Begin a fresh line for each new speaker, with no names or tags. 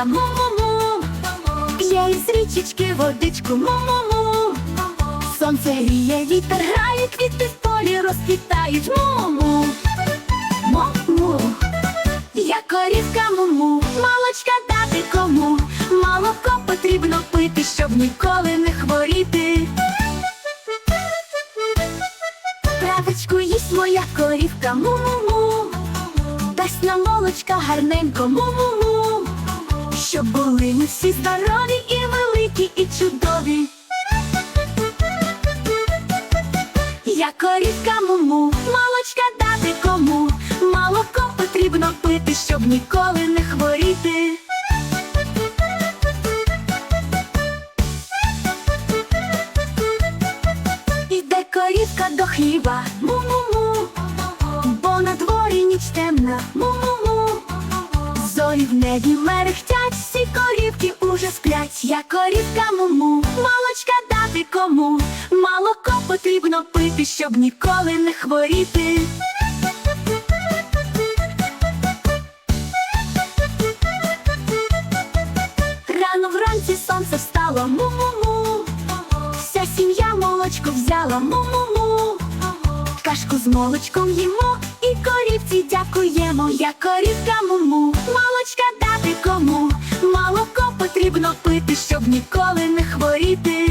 корівка му-му-му П'є із річечки водичку му-му-му Сонце гріє, вітер грає, квіти в полі розквітають му-му Му-му Я корівка му-му, молочка дати кому? Молоко потрібно пити, щоб ніколи не хворіти. Травочку їсть моя корівка му-му-му Дасть нам молочка гарненько му-му-му Щоб були ми всі здорові і великі, і чудові. Я корівка му-му, молочка дати кому? Молоко потрібно пити, щоб ніколи не хворіти. Іде корівка до хліба, му-му-му, Зорі в небі мерехтять, всі корівки уже сплять. Я корівка му-му, молочка дати кому. Молоко потрібно пити, щоб ніколи не хворіти. Рано вранці сонце встало, му-му-му. Вся сім'я молочко взяла, му-му-му. Кашку з молочком їмо і корівці дякуємо. Я корівка му-му, молочка дати кому. Молоко потрібно пити, щоб ніколи не хворіти.